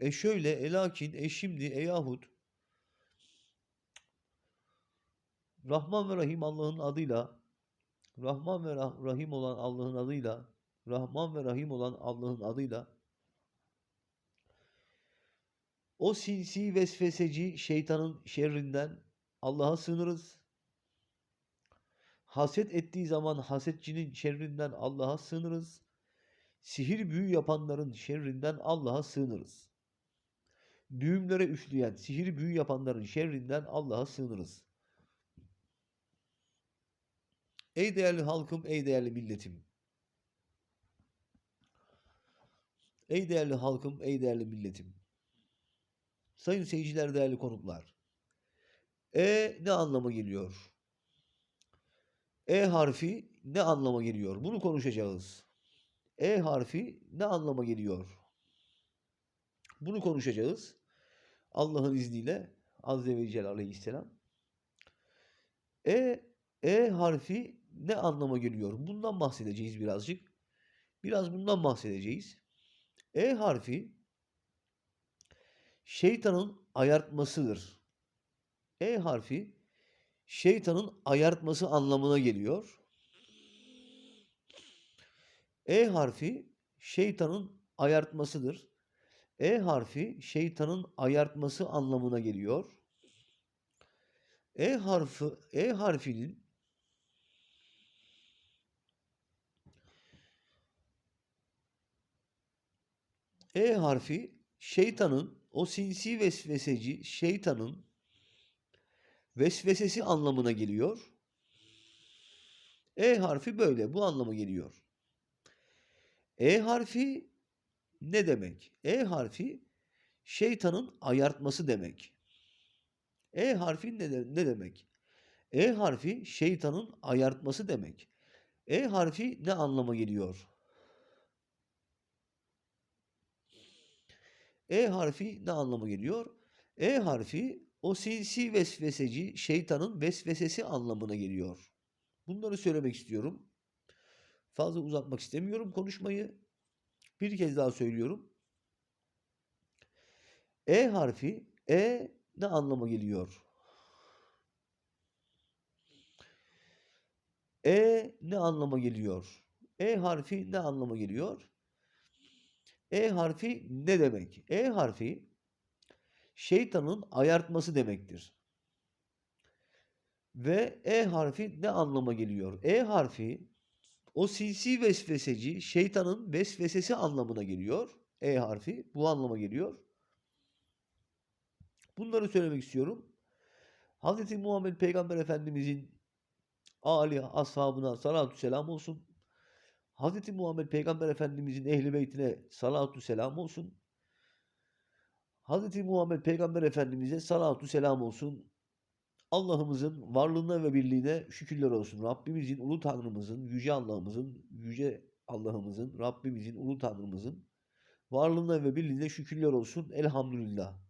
E şöyle, e lakin, e şimdi, e yahut. Rahman ve Rahim Allah'ın adıyla, Rahman ve Rah- Rahim olan Allah'ın adıyla, Rahman ve Rahim olan Allah'ın adıyla, o sinsi vesveseci şeytanın şerrinden Allah'a sığınırız. Haset ettiği zaman hasetçinin şerrinden Allah'a sığınırız. Sihir büyü yapanların şerrinden Allah'a sığınırız. Düğümlere üfleyen, sihir büyü yapanların şerrinden Allah'a sığınırız. Ey değerli halkım, ey değerli milletim. Ey değerli halkım, ey değerli milletim. Sayın seyirciler, değerli konuklar. E ne anlama geliyor? E harfi ne anlama geliyor? Bunu konuşacağız. E harfi ne anlama geliyor? Bunu konuşacağız. Allah'ın izniyle Azze ve Celle Aleyhisselam. E, e harfi ne anlama geliyor? Bundan bahsedeceğiz birazcık. Biraz bundan bahsedeceğiz. E harfi şeytanın ayartmasıdır. E harfi şeytanın ayartması anlamına geliyor. E harfi şeytanın ayartmasıdır. E harfi şeytanın ayartması anlamına geliyor. E harfi E harfinin E harfi şeytanın o sinsi vesveseci şeytanın vesvesesi anlamına geliyor. E harfi böyle bu anlama geliyor. E harfi ne demek? E harfi şeytanın ayartması demek. E harfi ne, de- ne demek? E harfi şeytanın ayartması demek. E harfi ne anlama geliyor? E harfi ne anlama geliyor? E harfi o sinsi vesveseci şeytanın vesvesesi anlamına geliyor. Bunları söylemek istiyorum. Fazla uzatmak istemiyorum konuşmayı. Bir kez daha söylüyorum. E harfi E ne anlama geliyor? E ne anlama geliyor? E harfi ne anlama geliyor? E harfi ne demek? E harfi şeytanın ayartması demektir. Ve E harfi ne anlama geliyor? E harfi o sinsi vesveseci şeytanın vesvesesi anlamına geliyor. E harfi bu anlama geliyor. Bunları söylemek istiyorum. Hz. Muhammed Peygamber Efendimizin Ali ashabına salatü selam olsun. Hz. Muhammed Peygamber Efendimizin ehli beytine salatü selam olsun. Hz. Muhammed Peygamber Efendimiz'e salatu selam olsun. Allah'ımızın varlığına ve birliğine şükürler olsun. Rabbimizin, ulu Tanrımızın, yüce Allah'ımızın, yüce Allah'ımızın, Rabbimizin, ulu Tanrımızın varlığına ve birliğine şükürler olsun. Elhamdülillah.